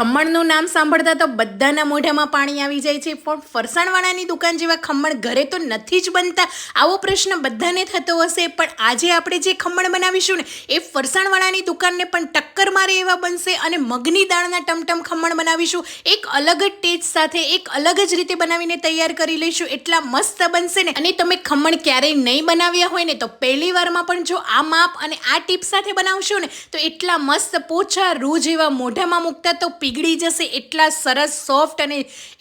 ખમણનું નામ સાંભળતા તો બધાના મોઢામાં પાણી આવી જાય છે. પણ ફરસાણવાળાની દુકાન જેવા ખમણ ઘરે તો નથી જ બનતા. આવો પ્રશ્ન બધાને થતો હશે. પણ આજે આપણે જે ખમણ બનાવીશું ને, એ ફરસાણવાળાની દુકાનને પણ ટક્કર મારે એવા બનશે અને મગની દાળના ટમટમ ખમણ બનાવીશું. એક અલગ જ ટેસ્ટ સાથે, એક અલગ જ રીતે બનાવીને તૈયાર કરી લઈશું. એટલા મસ્ત બનશે ને. અને તમે ખમણ ક્યારેય નહીં બનાવ્યા હોય ને, તો પહેલી વારમાં પણ જો આ માપ અને આ ટીપ સાથે બનાવશો ને, તો એટલા મસ્ત પોછા રૂ જેવા મોઢામાં મૂકતા તો પીગળી જશે, એટલા સરસ સોફ્ટ અને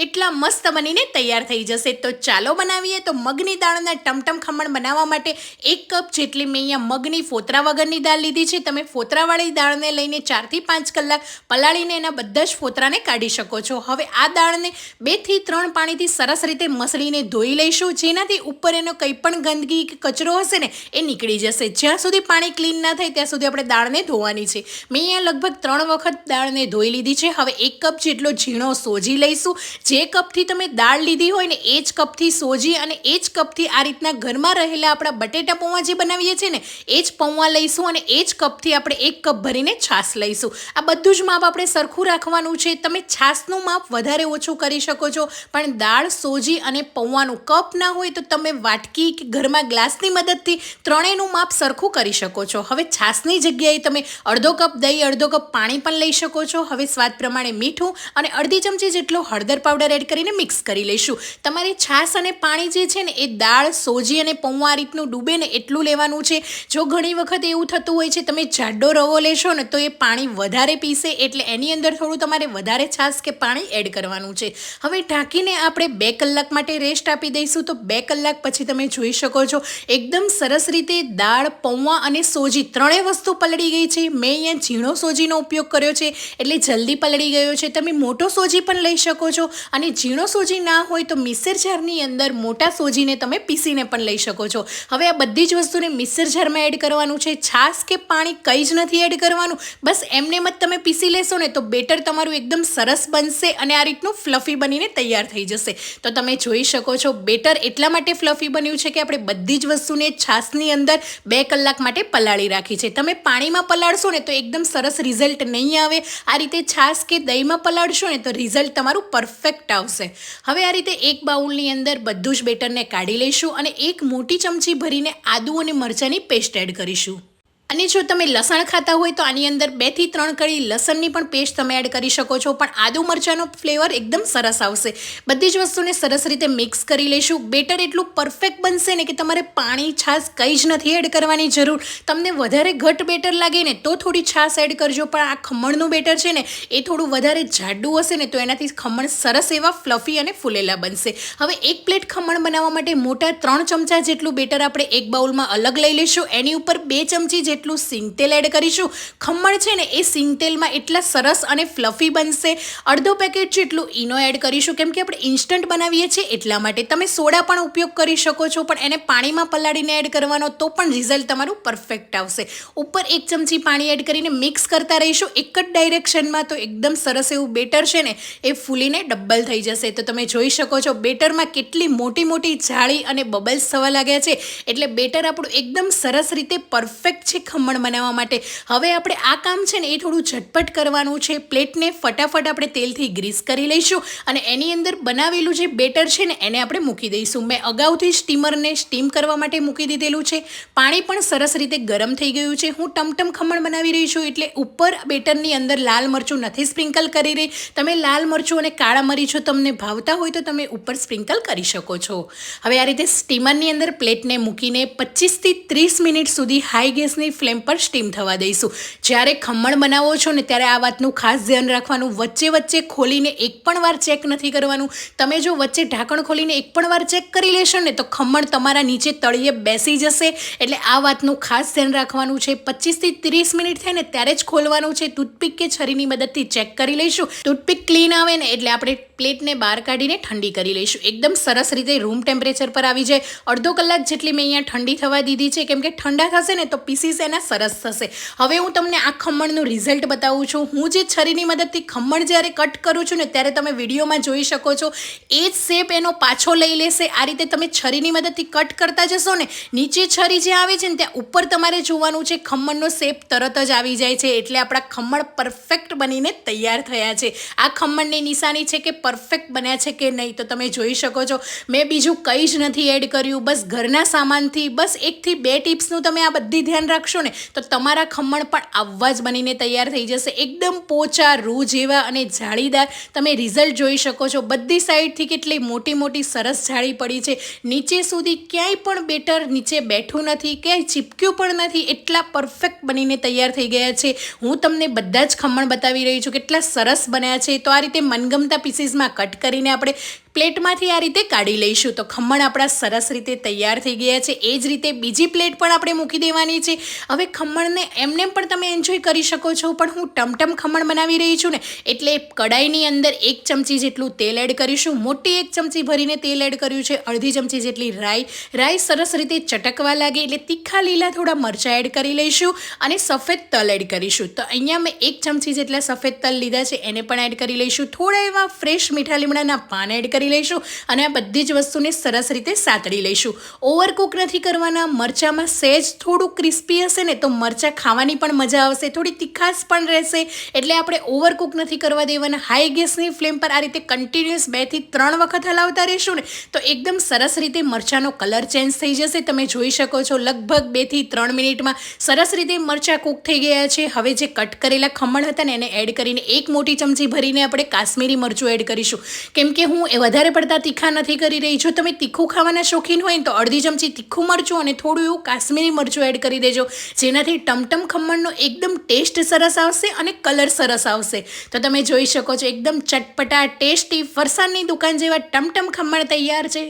એટલા મસ્ત બનીને તૈયાર થઈ જશે. તો ચાલો બનાવીએ. તો મગની દાળના ટમટમ ખમણ બનાવવા માટે એક કપ જેટલી મેં અહીંયા મગની ફોતરા વગરની દાળ લીધી છે. તમે ફોતરાવાળી દાળને લઈને ચારથી પાંચ કલાક પલાળીને એના બધા જ ફોતરાને કાઢી શકો છો. હવે આ દાળને બેથી ત્રણ પાણીથી સરસ રીતે મસળીને ધોઈ લઈશું. જેનાથી ઉપર એનો કંઈ પણ ગંદકી કે કચરો હશે ને, એ નીકળી જશે. જ્યાં સુધી પાણી ક્લીન ના થાય, ત્યાં સુધી આપણે દાળને ધોવાની છે. મેં અહીંયા લગભગ ત્રણ વખત દાળને ધોઈ લીધી છે. હવે એક કપ જેટલો ઝીણો સોજી લઈશું. જે કપથી તમે દાળ લીધી હોય ને એ જ કપથી સોજી અને એ જ કપથી આ રીતના ઘરમાં રહેલા આપણા બટેટા પૌવા જે બનાવીએ છીએ ને, એ જ પૌવા લઈશું અને એ જ કપથી આપણે એક કપ ભરીને છાશ લઈશું. આ બધું જ માપ આપણે સરખું રાખવાનું છે. તમે છાશનું માપ વધારે ઓછું કરી શકો છો, પણ દાળ, સોજી અને પૌવાનું કપ ના હોય તો તમે વાટકી કે ઘરમાં ગ્લાસની મદદથી ત્રણેયનું માપ સરખું કરી શકો છો. હવે છાશની જગ્યાએ તમે અડધો કપ દહીં, અડધો કપ પાણી પણ લઈ શકો છો. હવે સ્વાદ પ્રમાણે મીઠું અને અડધી ચમચી જેટલો હળદર પાવડર એડ કરીને મિક્સ કરી લઈશું. તમારે છાશ અને પાણી જે છે ને, એ દાળ, સોજી અને પૌવા રીતનું ડૂબે ને એટલું લેવાનું છે. જો ઘણી વખત એવું થતું હોય છે, તમે જાડો રવો લેશો ને, તો એ પાણી વધારે પીશે એટલે એની અંદર થોડું તમારે વધારે છાશ કે પાણી એડ કરવાનું છે. હવે ઢાંકીને આપણે બે કલાક માટે રેસ્ટ આપી દઈશું, તો બે કલાક પછી તમે જોઈ શકો છો, એકદમ સરસ રીતે દાળ પૌવા અને સોજી ત્રણેય વસ્તુ પલળી ગઈ છે. મેં અહીંયા ઝીણો સોજીનો ઉપયોગ કર્યો છે, એટલે જલ્દી પલળી ગયો છે. તમે મોટો સોજી પણ લઈ શકો છો. અને ઝીણો સોજી ના હોય તો મિક્સર જારની અંદર મોટા સોજીને તમે પીસીને પણ લઈ શકો છો. હવે આ બધી જ વસ્તુને મિક્સર જારમાં એડ કરવાનું છે. છાશ કે પાણી કંઈ જ નથી એડ કરવાનું. બસ એમને મત તમે પીસી લેશો ને તો બેટર તમારું એકદમ સરસ બનશે અને આ રીતનું ફ્લફી બનીને તૈયાર થઈ જશે. તો તમે જોઈ શકો છો, બેટર એટલા માટે ફ્લફી બન્યું છે કે આપણે બધી જ વસ્તુને છાશની અંદર બે કલાક માટે પલાળી રાખી છે. તમે પાણીમાં પલાળશો ને તો એકદમ સરસ રિઝલ્ટ નહીં આવે. આ રીતે છાશ કે દહીંમાં પલાળશો ને તો રિઝલ્ટ તમારું પરફેક્ટ આવશે. હવે આ રીતે એક બાઉલની અંદર બધું જ બેટરને કાઢી લઈશું અને એક મોટી ચમચી ભરીને આદુ અને મરચાંની પેસ્ટ એડ કરીશું. અને જો તમે લસણ ખાતા હોય તો આની અંદર બેથી ત્રણ કળી લસણની પણ પેસ્ટ તમે એડ કરી શકો છો. પણ આદુ મરચાંનો ફ્લેવર એકદમ સરસ આવશે. બધી જ વસ્તુને સરસ રીતે મિક્સ કરી લઈશું. બેટર એટલું પરફેક્ટ બનશે ને કે તમારે પાણી, છાશ કંઈ જ નથી એડ કરવાની જરૂર. તમને વધારે ઘટ બેટર લાગે ને તો થોડી છાશ એડ કરજો. પણ આ ખમણનું બેટર છે ને, એ થોડું વધારે જાડું હશે ને તો એનાથી ખમણ સરસ એવા ફ્લફી અને ફૂલેલા બનશે. હવે એક પ્લેટ ખમણ બનાવવા માટે મોટા ત્રણ ચમચા જેટલું બેટર આપણે એક બાઉલમાં અલગ લઈ લઈશું. એની ઉપર બે ચમચી જેટલું જેટલું સિંગતેલ એડ કરીશું. ખમણ છે ને, એ સિંગતેલમાં એટલા સરસ અને ફ્લફી બનશે. અડધો પેકેટ જેટલું ઈનો એડ કરીશું. કેમ કે આપણે ઇન્સ્ટન્ટ બનાવીએ છીએ એટલા માટે. તમે સોડા પણ ઉપયોગ કરી શકો છો, પણ એને પાણીમાં પલાળીને એડ કરવાનો તો પણ રિઝલ્ટ તમારું પરફેક્ટ આવશે. ઉપર એક ચમચી પાણી એડ કરીને મિક્સ કરતા રહીશું. એક જ ડાયરેક્શનમાં તો એકદમ સરસ એવું બેટર છે ને, એ ફૂલીને ડબલ થઈ જશે. તો તમે જોઈ શકો છો, બેટરમાં કેટલી મોટી મોટી જાળી અને બબલ્સ થવા લાગ્યા છે. એટલે બેટર આપણું એકદમ સરસ રીતે પરફેક્ટ છે ખમણ બનાવવા માટે. હવે આપણે આ કામ છે ને એ થોડું ઝટપટ કરવાનું છે. પ્લેટને ફટાફટ આપણે તેલથી ગ્રીસ કરી લઈશું અને એની અંદર બનાવેલું જે બેટર છે ને એને આપણે મૂકી દઈશું. મેં અગાઉથી સ્ટીમરને સ્ટીમ કરવા માટે મૂકી દીધેલું છે. પાણી પણ સરસ રીતે ગરમ થઈ ગયું છે. હું ટમટમ ખમણ બનાવી રહી છું એટલે ઉપર બેટરની અંદર લાલ મરચું નથી સ્પ્રિંકલ કરી રહી. તમે લાલ મરચું અને કાળા મરીચું તમને ભાવતા હોય તો તમે ઉપર સ્પ્રિંકલ કરી શકો છો. હવે આ રીતે સ્ટીમરની અંદર પ્લેટને મૂકીને પચીસથી ત્રીસ મિનિટ સુધી હાઈ ગેસની ફ્લેમ પર સ્ટીમ થવા દઈશું. જ્યારે ખમણ બનાવો છો ને ત્યારે આ વાતનું ખાસ ધ્યાન રાખવાનું. વચ્ચે વચ્ચે ખોલીને એક પણ વાર ચેક નથી કરવાનું. તમે જો વચ્ચે ઢાંકણ ખોલીને એક પણ વાર ચેક કરી લેશો ને તો ખમણ તમારા નીચે તળિયે બેસી જશે. એટલે આ વાતનું ખાસ ધ્યાન રાખવાનું છે. પચીસથી ત્રીસ મિનિટ થાય ને ત્યારે જ ખોલવાનું છે. ટૂથપીક કે છરીની મદદથી ચેક કરી લઈશું. ટૂથપીક ક્લીન આવે ને એટલે આપણે પ્લેટને બહાર કાઢીને ઠંડી કરી લઈશું. એકદમ સરસ રીતે રૂમ ટેમ્પરેચર પર આવી જાય. અડધો કલાક જેટલી મેં અહીંયા ઠંડી થવા દીધી છે. કેમ કે ઠંડા થશે ને તો પીસીસ એના સરસ થશે. હવે હું તમને આ ખમણનું રિઝલ્ટ બતાવું છું. હું જે છરીની મદદથી ખમણ જ્યારે કટ કરું છું ને, ત્યારે તમે વિડીયોમાં જોઈ શકો છો. એ જ શેપ એનો પાછો લઈ લેશે. આ રીતે તમે છરીની મદદથી કટ કરતા જશો ને, નીચે છરી જે આવે છે ને, ત્યાં ઉપર તમારે જોવાનું છે, ખમણનો શેપ તરત જ આવી જાય છે. એટલે આપણા ખમણ પરફેક્ટ બનીને તૈયાર થયા છે. આ ખમણની નિશાની છે કે પરફેક્ટ બન્યા છે કે નહીં તો તમે જોઈ શકો છો. મેં બીજું કંઈ જ નથી એડ કર્યું. બસ ઘરના સામાનથી, બસ એકથી બે ટિપ્સનું તમે આ બધી ધ્યાન રાખશો ને, તો તમારા ખમણ પણ આવવા જ બનીને તૈયાર થઈ જશે. એકદમ પોચા, રૂ જેવા અને જાળીદાર તમે રિઝલ્ટ જોઈ શકો છો. બધી સાઈડથી કેટલી મોટી મોટી સરસ જાળી પડી છે. નીચે સુધી ક્યાંય પણ બેટર નીચે બેઠું નથી, ક્યાંય ચીપક્યું પણ નથી. એટલા પરફેક્ટ બનીને તૈયાર થઈ ગયા છે. હું તમને બધા જ ખમણ બતાવી રહી છું. કેટલા સરસ બન્યા છે. તો આ રીતે મનગમતા પીસીસમાં કટ કરીને આપણે પ્લેટમાંથી આ રીતે કાઢી લઈશું. તો ખમણ આપણા સરસ રીતે તૈયાર થઈ ગયા છે. એ જ રીતે બીજી પ્લેટ પણ આપણે મૂકી દેવાની છે. હવે ખમણને એમને પણ તમે એન્જોય કરી શકો છો. પણ હું ટમટમ ખમણ બનાવી રહી છું ને, એટલે કડાઈની અંદર એક ચમચી જેટલું તેલ એડ કરીશું. મોટી એક ચમચી ભરીને તેલ એડ કર્યું છે. અડધી ચમચી જેટલી રાઈ. રાઈ સરસ રીતે ચટકવા લાગે, એટલે તીખા લીલા થોડા મરચાં એડ કરી લઈશું અને સફેદ તલ એડ કરીશું. તો અહીંયા મેં એક ચમચી જેટલા સફેદ તલ લીધા છે, એને પણ એડ કરી લઈશું. થોડા એવા ફ્રેશ મીઠા લીમડાના પાન એડ કરી લઈશું અને આ બધી જ વસ્તુને સરસ રીતે સાતળી લઈશું. ઓવરકુક નથી કરવાના, મરચાંમાં સહેજ થોડું ક્રિસ્પી હશે ને તો મરચાં ખાવાની પણ મજા આવશે, થોડી તીખાશ પણ રહેશે. એટલે આપણે ઓવરકુક નથી કરવા દેવાના. હાઈ ગેસની ફ્લેમ પર આ રીતે કન્ટિન્યુઅસ બેથી ત્રણ વખત હલાવતા રહીશું ને તો એકદમ સરસ રીતે મરચાંનો કલર ચેન્જ થઈ જશે. તમે જોઈ શકો છો, લગભગ બેથી ત્રણ મિનિટમાં સરસ રીતે મરચાં કૂક થઈ ગયા છે. હવે જે કટ કરેલા ખમણ હતા ને એને એડ કરીને એક મોટી ચમચી ભરીને આપણે કાશ્મીરી મરચું એડ કરીશું. કેમ કે હું એ વધારે પડતા તીખા નથી કરી રહી. જો તમે તીખું ખાવાના શોખીન હોય તો અડધી ચમચી તીખું મરચું અને થોડું એવું કાશ્મીરી મરચું એડ કરી દેજો. જેનાથી ટમટમ ખમણનો એકદમ ટેસ્ટ સરસ આવશે અને કલર સરસ આવશે. તો તમે જોઈ શકો છો એકદમ ચટપટા ટેસ્ટી ફરસાણની દુકાન જેવા ટમટમ ખમણ તૈયાર છે.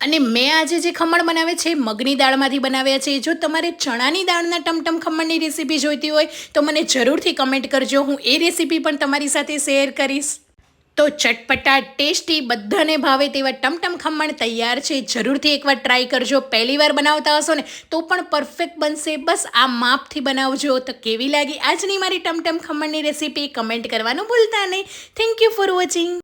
અને મેં આજે જે ખમણ બનાવે છે, મગની દાળમાંથી બનાવ્યા છે. જો તમારે ચણાની દાળના ટમટમ ખમણની રેસીપી જોઈતી હોય તો મને જરૂરથી કમેન્ટ કરજો. હું એ રેસીપી પણ તમારી સાથે શેર કરીશ. તો ચટપટા ટેસ્ટી બધાને ભાવે તેવા ટમટમ ખમણ તૈયાર છે. જરૂરથી એકવાર ટ્રાય કરજો. પહેલી વાર બનાવતા હશો ને, તો પણ પરફેક્ટ બનશે. બસ આ માપથી બનાવજો. તો કેવી લાગી આજની મારી ટમટમ ખમણની રેસીપી કમેન્ટ કરવાનું ભૂલતા નહીં. Thank you for watching